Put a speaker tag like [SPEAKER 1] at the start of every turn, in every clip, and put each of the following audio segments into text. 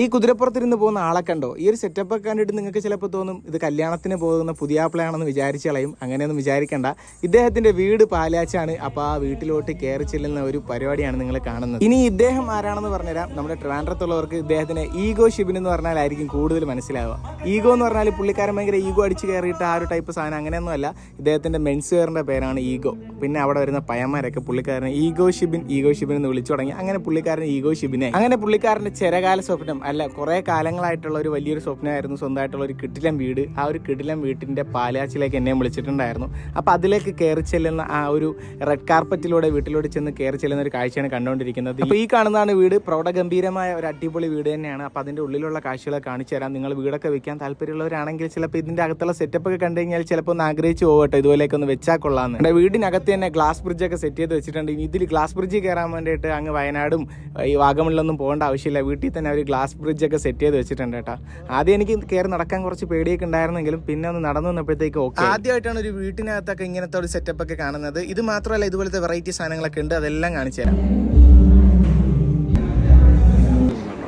[SPEAKER 1] ഈ കുതിരപ്പുറത്തിരുന്ന് പോകുന്ന ആളെ കണ്ടോ? ഈ ഒരു സെറ്റപ്പ് ഒക്കെ കണ്ടിട്ട് നിങ്ങൾക്ക് ചിലപ്പോൾ തോന്നും ഇത് കല്യാണത്തിന് പോകുന്ന പുതിയ ആപ്പിളാണെന്ന് വിചാരിച്ച് കളയും അങ്ങനെയൊന്നും വിചാരിക്കേണ്ട. ഇദ്ദേഹത്തിന്റെ വീട് പാലാച്ചാണ് അപ്പോൾ ആ വീട്ടിലോട്ട് കയറി ചെല്ലുന്ന ഒരു പരിപാടിയാണ് നിങ്ങൾ കാണുന്നത്. ഇനി ഇദ്ദേഹം ആരാണെന്ന് പറഞ്ഞുതരാം. നമ്മുടെ ട്രിവാൻഡ്രത്തുള്ളവർക്ക് ഇദ്ദേഹത്തിന് ഈഗോ ഷിബിൻ എന്ന് പറഞ്ഞാലായിരിക്കും കൂടുതൽ മനസ്സിലാവുക. ഈഗോ എന്ന് പറഞ്ഞാൽ പുള്ളിക്കാരൻ ഭയങ്കര ഈഗോ അടിച്ച് കയറിയിട്ട് ആ ഒരു ടൈപ്പ് സാധനം അങ്ങനെയൊന്നും അല്ല. ഇദ്ദേഹത്തിന്റെ മെൻസ് പേരാണ് ഈഗോ. പിന്നെ അവിടെ വരുന്ന പയന്മാരൊക്കെ പുള്ളിക്കാരനെ ഈഗോ ഷിബിൻ ഈഗോ ഷിബിൻ എന്ന് വിളിച്ചു തുടങ്ങി. അങ്ങനെ പുള്ളിക്കാരൻ ഈഗോ ഷിബിനെ. അങ്ങനെ പുള്ളിക്കാരന്റെ ചിരകാല സ്വപ്നം അല്ല കുറേ കാലങ്ങളായിട്ടുള്ള ഒരു വലിയൊരു സ്വപ്നമായിരുന്നു സ്വന്തമായിട്ടുള്ള ഒരു കിടിലം വീട്. ആ ഒരു കിടിലം വീട്ടിന്റെ പാലാച്ചിലേക്ക് എന്നെ വിളിച്ചിട്ടുണ്ടായിരുന്നു. അപ്പോൾ അതിലേക്ക് കയറി ചെല്ലുന്ന ആ ഒരു റെഡ് കാർപ്പറ്റിലൂടെ വീട്ടിലൂടെ ചെന്ന് കയറി ചെല്ലുന്ന ഒരു കാഴ്ചയാണ് കണ്ടുകൊണ്ടിരിക്കുന്നത്. അപ്പോൾ ഈ കാണുന്നതാണ് വീട്. പ്രൗഢഗംഭീരമായ ഒരു അടിപൊളി വീട് തന്നെയാണ്. അപ്പോൾ അതിന്റെ ഉള്ളിലുള്ള കാഴ്ചകളെ കാണിച്ചു തരാം. നിങ്ങൾ വീടൊക്കെ വെക്കാൻ താല്പര്യമുള്ളവരാണെങ്കിൽ ചിലപ്പോൾ ഇതിന്റെ അകത്തുള്ള സെറ്റപ്പൊക്കെ കണ്ടു കഴിഞ്ഞാൽ ചിലപ്പോൾ ഒന്ന് ആഗ്രഹിച്ചു പോകട്ടെ ഇതുപോലെയൊക്കെ ഒന്ന് വെച്ചാൽ കൊള്ളാമെന്ന്. എന്റെ വീടിനകത്ത് തന്നെ ഗ്ലാസ് ബ്രിഡ്ജൊക്കെ സെറ്റ് ചെയ്ത് വെച്ചിട്ടുണ്ട്. ഇനി ഇതിൽ ഗ്ലാസ് ബ്രിഡ്ജ് കയറാൻ വേണ്ടിയിട്ട് അങ്ങ് വയനാടും ഈ വാഗമണിലൊന്നും പോകേണ്ട ആവശ്യമില്ല. വീട്ടിൽ തന്നെ അവർ ഗ്ലാസ് ബ്രിഡ്ജ് ഒക്കെ സെറ്റ് ചെയ്ത് വെച്ചിട്ടുണ്ട് കേട്ടോ. ആദ്യം എനിക്ക് കയറി നടക്കാൻ കുറച്ച് പേടിയൊക്കെ ഉണ്ടായിരുന്നെങ്കിലും പിന്നെ ഒന്ന് നടന്നു വന്നപ്പോഴത്തേക്ക് ഓക്കെ ആദ്യമായിട്ടാണ് ഒരു വീട്ടിനകത്തൊക്കെ ഇങ്ങനത്തെ ഒരു സെറ്റപ്പ് ഒക്കെ കാണുന്നത്. ഇത് മാത്രമല്ല ഇതുപോലത്തെ വെറൈറ്റി സാധനങ്ങളൊക്കെ ഉണ്ട്. അതെല്ലാം കാണിച്ചു തരാം.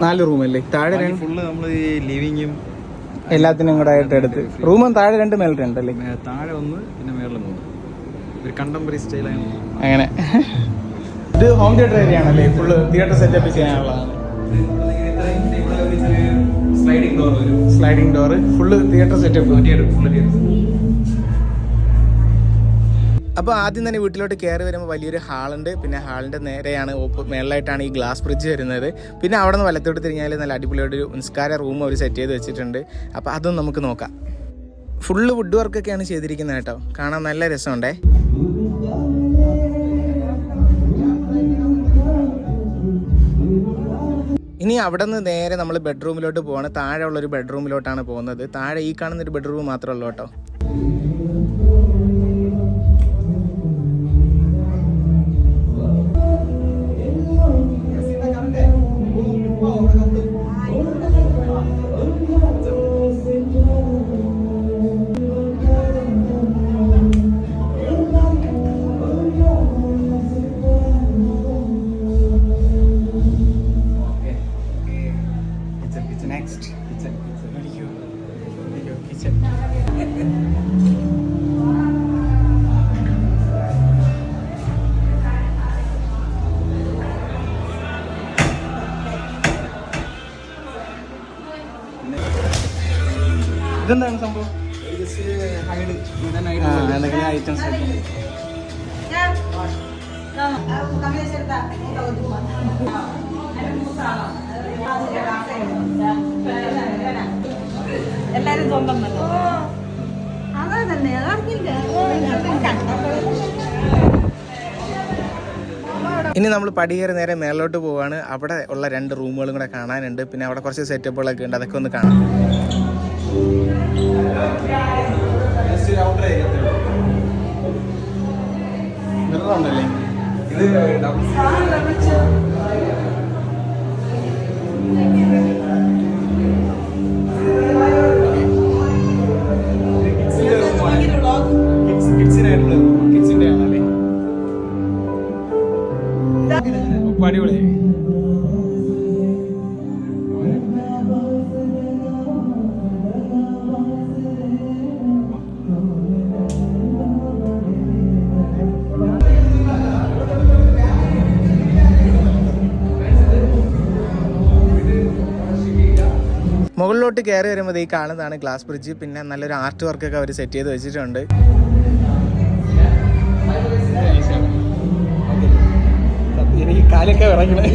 [SPEAKER 1] നാല് റൂമല്ലേ താഴെ രണ്ട്
[SPEAKER 2] ഫുള്ള് നമ്മൾ ഈ ലിവിങ്ങും
[SPEAKER 1] എല്ലാത്തിനും കൂടെ ആയിട്ട് എടുത്ത്. റൂമും താഴെ രണ്ട് മേളിട്ട് ഉണ്ടല്ലേ
[SPEAKER 2] താഴെ ഒന്ന് പിന്നെ മേളിൽ മൂന്ന്. ഒരു കണ്ടംപററി സ്റ്റൈലാണ്
[SPEAKER 1] അങ്ങനെ. ഇത് ഹോം തിയേറ്റർ ഏരിയ ആണല്ലേ? ഫുള്ള് തിയേറ്റർ സെറ്റപ്പ് ചെയ്യാനുള്ളതാണ്
[SPEAKER 2] സ്ലൈഡിംഗ് ഡോർ വരും.
[SPEAKER 1] Sliding door full theatre setup അപ്പോൾ ആദ്യം തന്നെ വീട്ടിലോട്ട് കയറി വരുമ്പോൾ വലിയൊരു ഹാളുണ്ട്. പിന്നെ ഹാളിന്റെ നേരെയാണ് ഓപ്പ് മേളിലായിട്ടാണ് ഈ ഗ്ലാസ് ബ്രിഡ്ജ് വരുന്നത്. പിന്നെ അവിടെ നിന്ന് വലത്തോട്ട് തിരിഞ്ഞാൽ നല്ല അടിപൊളിയായിട്ടൊരു നിസ്കാര റൂം അവർ സെറ്റ് ചെയ്ത് വെച്ചിട്ടുണ്ട്. അപ്പോൾ അതും നമുക്ക് നോക്കാം. ഫുള്ള് വുഡ് വർക്കൊക്കെയാണ് ചെയ്തിരിക്കുന്നത് കേട്ടോ. കാണാൻ നല്ല രസമുണ്ടേ. ഇനി അവിടെ നിന്ന് നേരെ നമ്മൾ ബെഡ്റൂമിലോട്ട് പോവാണ്. താഴെ ഉള്ളൊരു ബെഡ്റൂമിലോട്ടാണ് പോകുന്നത്. താഴെ ഈ കാണുന്ന ഒരു ബെഡ്റൂം മാത്രമേ ഉള്ളൂ കേട്ടോ. എന്തെങ്കിലും ഐറ്റംസ്
[SPEAKER 3] എല്ലാരും സ്വന്തം തന്നെ. അതാ തന്നെ. അതറിഞ്ഞില്ല
[SPEAKER 1] ഇനി നമ്മൾ പടിയേറി നേരെ മേലോട്ട് പോവാണ്. അവിടെ ഉള്ള രണ്ട് റൂമുകളും കൂടെ കാണാനുണ്ട്. പിന്നെ അവിടെ കുറച്ച് സെറ്റപ്പുകളൊക്കെ ഉണ്ട്. അതൊക്കെ ഒന്ന് കാണാം. ഉണ്ടല്ലേ?
[SPEAKER 2] ഇത് ഡബിൾ
[SPEAKER 1] കിഡ്സിനായിട്ടുള്ള മുകളിലോട്ട് കയറി വരുമ്പോൾ ഈ കാണുന്നതാണ് ഗ്ലാസ് ബ്രിഡ്ജ്. പിന്നെ നല്ലൊരു ആർട്ട് വർക്കൊക്കെ അവർ സെറ്റ് ചെയ്ത് വെച്ചിട്ടുണ്ട്. എനിക്ക് കാലൊക്കെ ഇറങ്ങണേ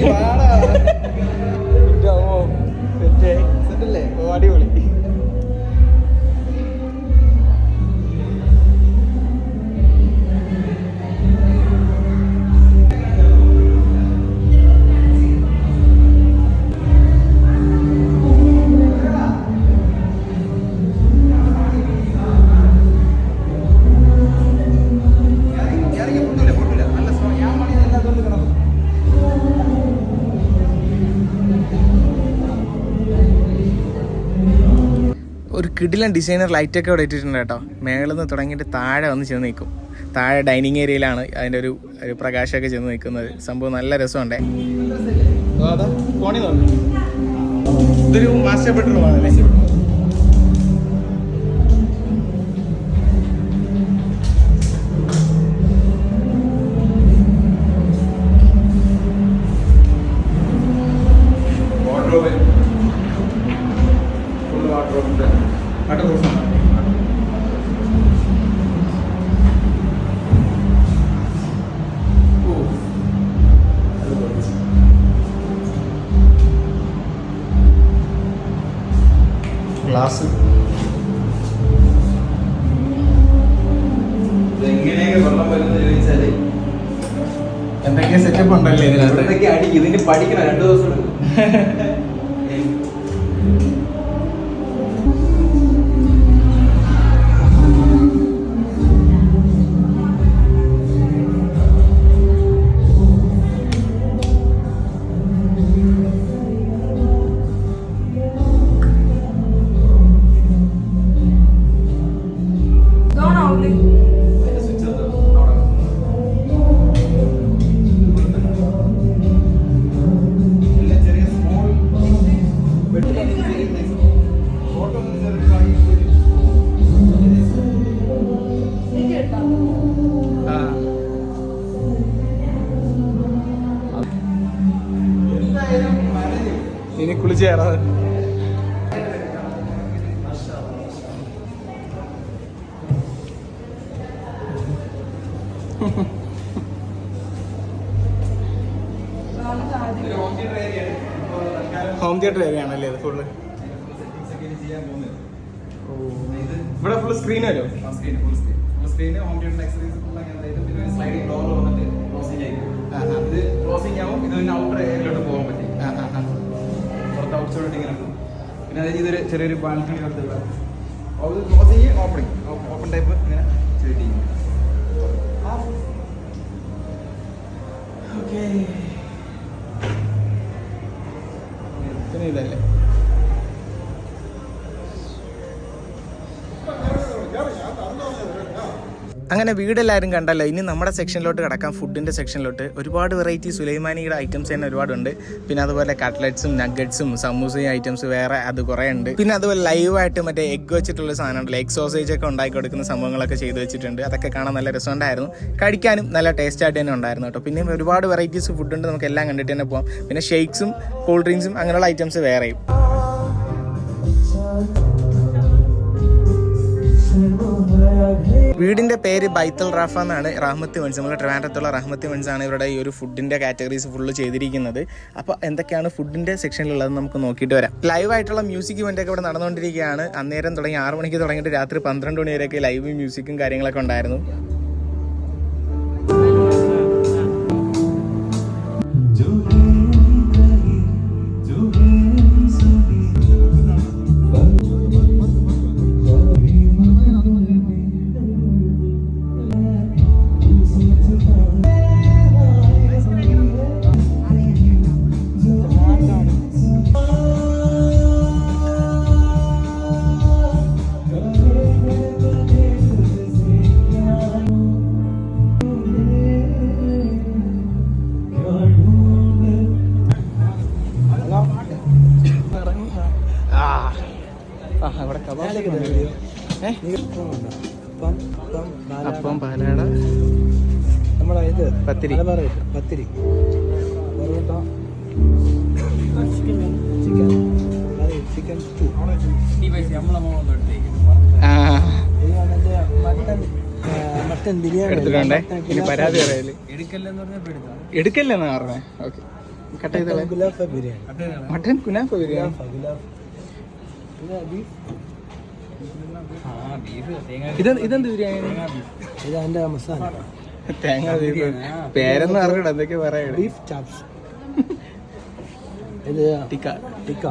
[SPEAKER 1] ഒരു കിടിലൻ ഡിസൈനർ ലൈറ്റൊക്കെ അവിടെ ഇട്ടിട്ടുണ്ട് കേട്ടോ. മേളിൽ നിന്ന് തുടങ്ങിയിട്ട് താഴെ വന്ന് ചെന്ന് നിൽക്കും. താഴെ ഡൈനിങ് ഏരിയയിലാണ് അതിന്റെ ഒരു ഒരു പ്രകാശമൊക്കെ ചെന്ന് നിൽക്കുന്നത്. സംഭവം നല്ല രസമുണ്ടേ. ഇത് ഇതൊരു മാസ്റ്റർ ബെഡ്റൂം ഗ്ലാസ്
[SPEAKER 2] എന്തൊക്കെയാ വെള്ളം വരുന്നത് ചോദിച്ചാൽ?
[SPEAKER 1] എന്തൊക്കെ സെറ്റപ്പ് ഉണ്ടല്ലേ ഇതിനകത്ത്?
[SPEAKER 2] അടിക്കും ഇതിന് പഠിക്കണം? രണ്ടു ദിവസം
[SPEAKER 1] ഹോം തിയേറ്റർ ഏരിയയാണല്ലേ ഇത് ഫുള്ള് ഇവിടെ ഫുള്ള് സ്ക്രീൻ വരും.
[SPEAKER 2] Screen, full screen. ഫുൾ അങ്ങനെ പിന്നെ വന്നിട്ട് ആയിരിക്കും. ഇത് closing ആവും ഇത് പിന്നെ ഔട്ടർ ഏരിയയിലോട്ട് പോകാൻ പറ്റും. ഇങ്ങനെ പിന്നെ അതായത് ഇതൊരു ചെറിയൊരു ബാൽക്കണി ഓപ്പൺ ടൈപ്പ് ഇങ്ങനെ ചെയ്തിരിക്കും
[SPEAKER 1] ഓക്കേ പിന്നെ ഇതല്ലേ? അങ്ങനെ വീടെല്ലാവരും കണ്ടല്ലോ. ഇനി നമ്മുടെ സെക്ഷനിലോട്ട് കിടക്കാം. ഫുഡിന്റെ സെക്ഷനിലോട്ട്. ഒരുപാട് വെറൈറ്റി സുലൈമാനിയുടെ ഐറ്റംസ് തന്നെ ഒരുപാടുണ്ട്. പിന്നെ അതുപോലെ കട്ട്ലറ്റ്സും നഗറ്റ്സും സമൂസയും ഐറ്റംസ് വേറെ അത് കുറേ ഉണ്ട് പിന്നെ അതുപോലെ ലൈവായിട്ട് മറ്റേ എഗ് വെച്ചിട്ടുള്ള സാധനമുണ്ടല്ലോ. എഗ് സോസേജ് ഒക്കെ ഉണ്ടാക്കി കൊടുക്കുന്ന സംഭവങ്ങളൊക്കെ ചെയ്തു വെച്ചിട്ടുണ്ട്. അതൊക്കെ കാണാൻ നല്ല രസമുണ്ടായിരുന്നു. കഴിക്കാനും നല്ല ടേസ്റ്റ് ആയിട്ട് തന്നെ ഉണ്ടായിരുന്നു കേട്ടോ. പിന്നെ ഒരുപാട് വെറൈറ്റീസ് ഫുഡ് ഉണ്ട് നമുക്ക് എല്ലാം കണ്ടിട്ട് തന്നെ പോകാം പിന്നെ ഷേക്സും കൂൾ ഡ്രിങ്ക്സും അങ്ങനെയുള്ള ഐറ്റംസ് വേറെയും. വീടിന്റെ പേര് ബൈത്തൽ റാഫ എന്നാണ് റഹ്മത്തി മൻസ് നമ്മുടെ ട്രിവാൻഡ്രത്തുള്ള റഹ്മത്തി മൻസ് ആണ് ഇവരുടെ ഈ ഒരു ഫുഡിന്റെ കാറ്റഗറീസ് ഫുള്ള് ചെയ്തിരിക്കുന്നത്. അപ്പോൾ എന്തൊക്കെയാണ് ഫുഡിന്റെ സെക്ഷനിലുള്ളത് നമുക്ക് നോക്കിയിട്ട് വരാം. ലൈവ് ആയിട്ടുള്ള മ്യൂസിക് ഇവന്റ് ഒക്കെ ഇവിടെ നടന്നുകൊണ്ടിരിക്കുകയാണ്. അന്നേരം തുടങ്ങി ആറ് മണിക്ക് തുടങ്ങിയിട്ട് രാത്രി പന്ത്രണ്ട് മണി വരെയൊക്കെ ലൈവ് മ്യൂസിക്കും കാര്യങ്ങളൊക്കെ ഉണ്ടായിരുന്നു. അപ്പം പാലാട.
[SPEAKER 4] നമ്മളെ ഇത്
[SPEAKER 1] പത്തിരി.
[SPEAKER 4] പത്തിരി. പൊറോട്ട. ചിക്കൻ. ചിക്കൻ. മട്ടൻ ആ, മട്ടൻ ബിരിയാണി
[SPEAKER 1] എടുത്തിട്ടുണ്ടേ?
[SPEAKER 4] മട്ടൻ
[SPEAKER 1] ഇനി പരാതി പറയൽ.
[SPEAKER 4] എടുക്കല്ലെന്ന്
[SPEAKER 1] പറഞ്ഞേ ഓക്കെ. കട്ട് ചെയ്തോളെ.
[SPEAKER 4] മട്ടൻ ബിരിയാണി.
[SPEAKER 1] മട്ടൻ കുനാഫ ബിരിയാണി.
[SPEAKER 4] പിന്നെ ബീഫ്.
[SPEAKER 1] ഇത് ഇതെന്ത് ബിരിയാണി?
[SPEAKER 4] ഇത് മസാല
[SPEAKER 1] തേങ്ങ. പേരെന്ന് അറിഞ്ഞൂടാ എന്തൊക്കെ പറയണേ
[SPEAKER 4] ബീഫ് ചാപ്സ്. ഇത്
[SPEAKER 1] ടിക്ക.
[SPEAKER 4] ടിക്ക.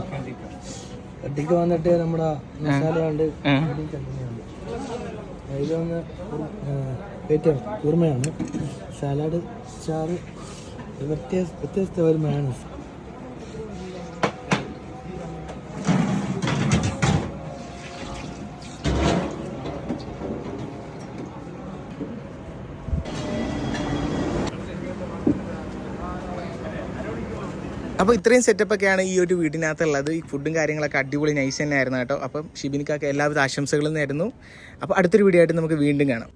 [SPEAKER 4] ടിക്ക. വന്നിട്ട് നമ്മുടെ മസാല ഉണ്ട് ഇത് വന്ന് വെയിറ്റ് കുറുമയാണ് സാലഡ് ചാറ് വ്യത്യസ്ത വ്യത്യസ്ത ഒരു മയോണൈസ്
[SPEAKER 1] അപ്പോൾ ഇത്രയും സെറ്റപ്പ് ഒക്കെയാണ് ഈ ഒരു വീടിനകത്തുള്ളത്. ഈ ഫുഡും കാര്യങ്ങളൊക്കെ അടിപൊളി നൈസ് തന്നെ ആയിരുന്നു കേട്ടോ. അപ്പം ഷിബിനിക്കൊക്കെ എല്ലാവിധ ആശംസകളും നേരുന്നു. അപ്പോൾ അടുത്തൊരു വീഡിയോ ആയിട്ട് നമുക്ക് വീണ്ടും കാണാം.